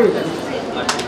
はい。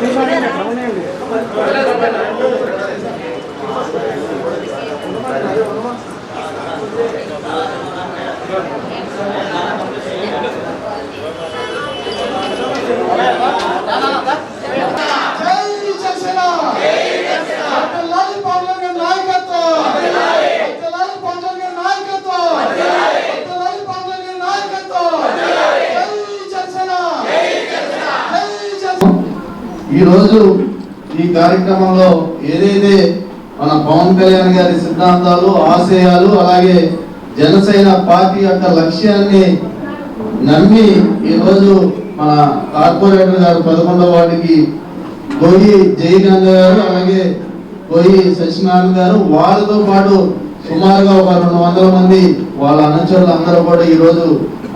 Thank you. ఈరోజు ఈ కార్యక్రమంలో ఏదైతే మన పవన్ కళ్యాణ్ గారి సిద్ధాంతాలు ఆశయాలు అలాగే జనసేన పార్టీ యొక్క లక్ష్యాన్ని నమ్మి ఈరోజు మన కార్పొరేటర్ గారు పదకొండవ వాటికి పోయి జయగంగ గారు అలాగే పోయి సత్యనారాయణ గారు వాళ్ళతో పాటు సుమారుగా ఒక రెండు వందల మంది వాళ్ళ అనుచరులు అందరూ కూడా ఈరోజు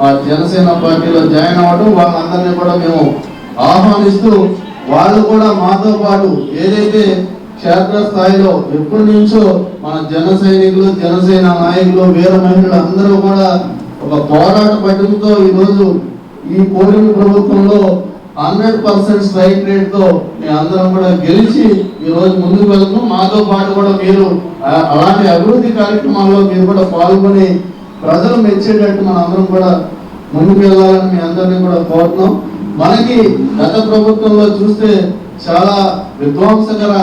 ఆ జనసేన పార్టీలో జాయిన్ అవ్వడం వాళ్ళందరినీ కూడా మేము ఆహ్వానిస్తూ వాళ్ళు కూడా మాతో పాటు ఏదైతే క్షేత్ర స్థాయిలో ఎప్పటి నుంచో మన జన సైనికులు జనసేన నాయకులు వీర మహిళలు అందరూ కూడా ఒక పోరాట పట్టుదలతో ఈ ఈ కూటమి ప్రభుత్వంలో హండ్రెడ్ పర్సెంట్ స్ట్రైక్ రేట్తో మీ అందరం కూడా గెలిచి ఈ రోజు ముందుకు వెళ్తున్నాం మాతో పాటు కూడా మీరు అలాంటి అభివృద్ధి కార్యక్రమాల్లో మీరు కూడా పాల్గొని ప్రజలు మెచ్చేటట్టు మన అందరం కూడా ముందుకు వెళ్ళాలని మీ అందరినీ కూడా కోరుతున్నాం. మనకి గత ప్రభుత్వంలో చూస్తే చాలా విధ్వంసకర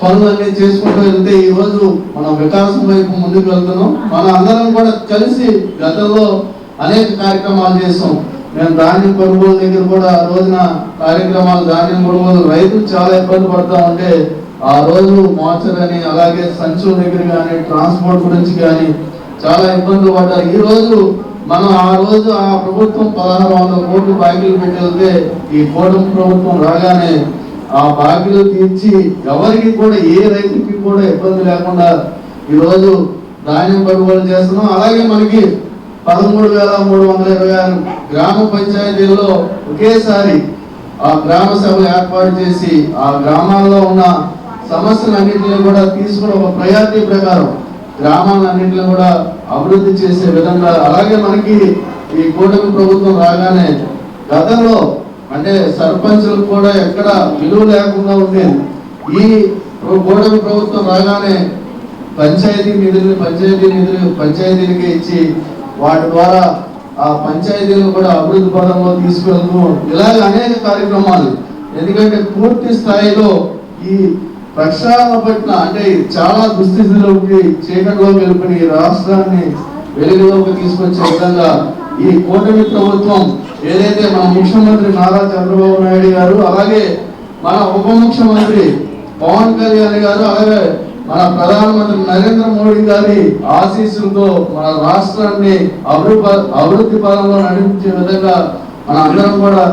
పనులన్నీ చేసుకుంటూ వెళ్తే ఈ రోజు మనం వికాసం వైపు ముందుకు వెళ్తున్నాం. మన అందరం కూడా కలిసి గతంలో అనేక కార్యక్రమాలు చేస్తాం మేము ధాన్యం కొనుగోలు దగ్గర కూడా ఆ రోజున కార్యక్రమాలు ధాన్యం కొనుగోలు రైతులు చాలా ఇబ్బంది పడతా ఉంటే ఆ రోజు మోచర్ అని అలాగే సంచుల దగ్గర కానీ ట్రాన్స్పోర్ట్ గురించి కానీ చాలా ఇబ్బందులు పడ్డారు. ఈ రోజు మనం ఆ రోజు ఆ ప్రభుత్వం పదహారు వందల కోట్లు బాకీలు పెట్టి వెళ్తే ఈ కూటమి ప్రభుత్వం రాగానే ఆ బాకీలు తీర్చి ఎవరికి కూడా ఏ రైతుకి కూడా ఇబ్బంది లేకుండా ఈరోజు ధాన్యం కొనుగోలు చేస్తున్నాం. అలాగే మనకి పదమూడు వేల మూడు వందల ఇరవై ఆరు గ్రామ పంచాయతీల్లో ఒకేసారి ఆ గ్రామ సభ ఏర్పాటు చేసి ఆ గ్రామాల్లో ఉన్న సమస్యలన్నింటినీ కూడా తీసుకుని ఒక ప్రయారిటీ ప్రకారం గ్రామాలన్నింటిలో కూడా అభివృద్ధి చేసే విధంగా అలాగే మనకి ఈ కూటమి ప్రభుత్వం రాగానే గతంలో అంటే సర్పంచులకు కూడా ఎక్కడ విలువ లేకుండా ఉండేది. ఈ కూటమి ప్రభుత్వం రాగానే పంచాయతీ నిధులు పంచాయతీ నిధులు పంచాయతీలకే ఇచ్చి వాటి ద్వారా ఆ పంచాయతీలను కూడా అభివృద్ధి పదంలో తీసుకెళ్తూ ఇలాగ అనేక కార్యక్రమాలు. ఎందుకంటే పూర్తి స్థాయిలో ఈ ప్రక్షాళన పట్ల అంటే చాలా దుస్థితిలోకి చీకట్లో గెలిపిన ఈ రాష్ట్రాన్ని వెలుగులోకి తీసుకొచ్చే విధంగా ఈ కూటమి ప్రభుత్వం ఏదైతే మన ముఖ్యమంత్రి నారా చంద్రబాబు నాయుడు గారు అలాగే మన ఉప ముఖ్యమంత్రి పవన్ కళ్యాణ్ గారు అలాగే మన ప్రధానమంత్రి నరేంద్ర మోడీ గారి ఆశీస్సులతో మన రాష్ట్రాన్ని అభివృద్ధి అభివృద్ధి పదంలో నడిపించే విధంగా మన అందరం కూడా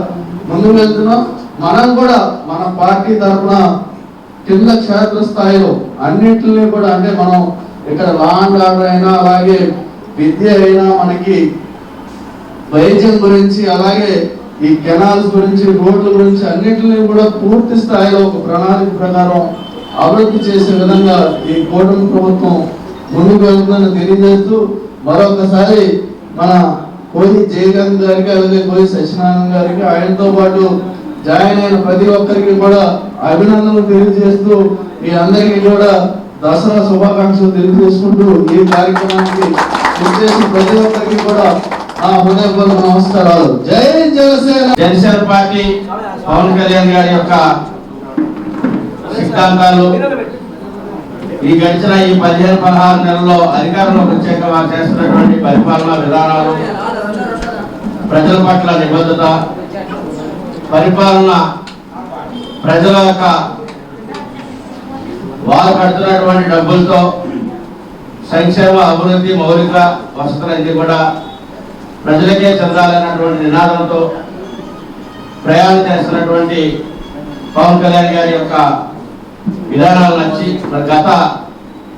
ముందుకు వెళ్తున్నాం. మనం కూడా మన పార్టీ తరఫున కింద క్షేత్ర స్థాయిలో అన్నింటినీ కూడా అంటే మనం ఇక్కడ లా అండ్ ఆర్డర్ అయినా అలాగే విద్య అయినా మనకి వైద్యం గురించి అలాగే ఈ కెనాల్స్ గురించి రోడ్ల గురించి అన్నింటినీ కూడా పూర్తి స్థాయిలో ఒక ప్రణాళిక ప్రకారం అభివృద్ధి చేసే విధంగా ఈ కూటమి ప్రభుత్వం ముందుకు వెళ్తుందని తెలియజేస్తూ మరొకసారి మన కోయి జయకాంత్ గారికి అలాగే కోయి సత్యనారాయణ గారికి ఆయనతో పాటు జాయిన్ అయిన ప్రతి ఒక్కరికి కూడా అభినందనలు తెలియజేస్తూ మీ అందరికీ కూడా దసరా శుభాకాంక్షలు తెలియజేసుకుంటూ ఈ కార్యక్రమానికి విచ్చేసిన ప్రతి ఒక్కరికి కూడా ఆ హృదయపూర్వక నమస్కారాలు. జై జనసేన! జనసేన పార్టీ పవన్ కళ్యాణ్ గారి యొక్క సిద్ధాంతాలు ఈ గడిచిన ఈ పదిహేను పదహారు నెలల్లో అధికారంలోకి వచ్చాక వారు చేస్తున్నటువంటి పరిపాలనా విధానాలు ప్రజల పట్ల నిబద్ధత పరిపాలన ప్రజల యొక్క వారు కడుతున్నటువంటి డబ్బులతో సంక్షేమ అభివృద్ధి మౌలిక వసతులన్నీ కూడా ప్రజలకే చెందాలన్నటువంటి నినాదంతో ప్రయాణం చేస్తున్నటువంటి పవన్ కళ్యాణ్ గారి యొక్క విధానాలు నచ్చి గత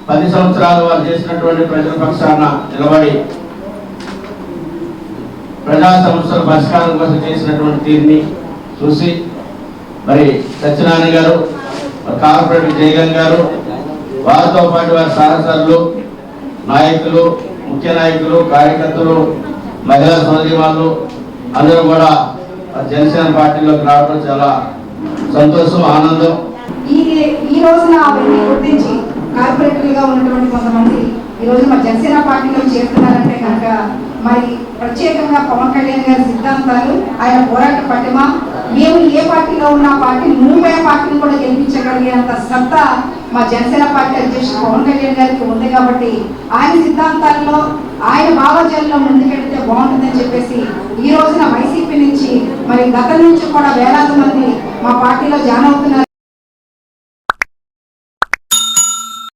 పది సంవత్సరాలు వారు చేసినటువంటి ప్రజల పక్షాన నిలబడి ప్రజా సమస్యల పరిష్కారం కోసం చేసినటువంటి తీరుని చూసి మరి సత్యనారాయణ గారు కార్పొరేట్ కార్పొరేటర్ జయగన్ గారు వారితో పాటు వారి సహచరులు నాయకులు ముఖ్య నాయకులు కార్యకర్తలు మహిళా సోదరి వాళ్ళు అందరూ కూడా జనసేన పార్టీలోకి రావడం చాలా సంతోషం ఆనందం. ఈ ఈ రోజున అవన్నీ గుర్తించి కార్పొరేటర్లుగా ఉన్నటువంటి కొంతమంది ఈ రోజు మా జనసేన పార్టీలో చేస్తున్నారంటే కనుక మరి ప్రత్యేకంగా పవన్ కళ్యాణ్ గారి సిద్ధాంతాలు ఆయన పోరాట పటిమ మేము ఏ పార్టీలో ఉన్న పార్టీ పార్టీని పార్టీని కూడా గెలిపించగలిగేంత సత్తా మా జనసేన పార్టీ అధ్యక్షుడు పవన్ కళ్యాణ్ గారికి ఉంది కాబట్టి ఆయన సిద్ధాంతాల్లో ఆయన భావజాలంలో ముందుకెడితే బాగుంటుందని చెప్పేసి ఈ రోజున వైసీపీ నుంచి మరి గత నుంచి కూడా వేలాది మంది మా పార్టీలో జాయిన్ అవుతున్నారు.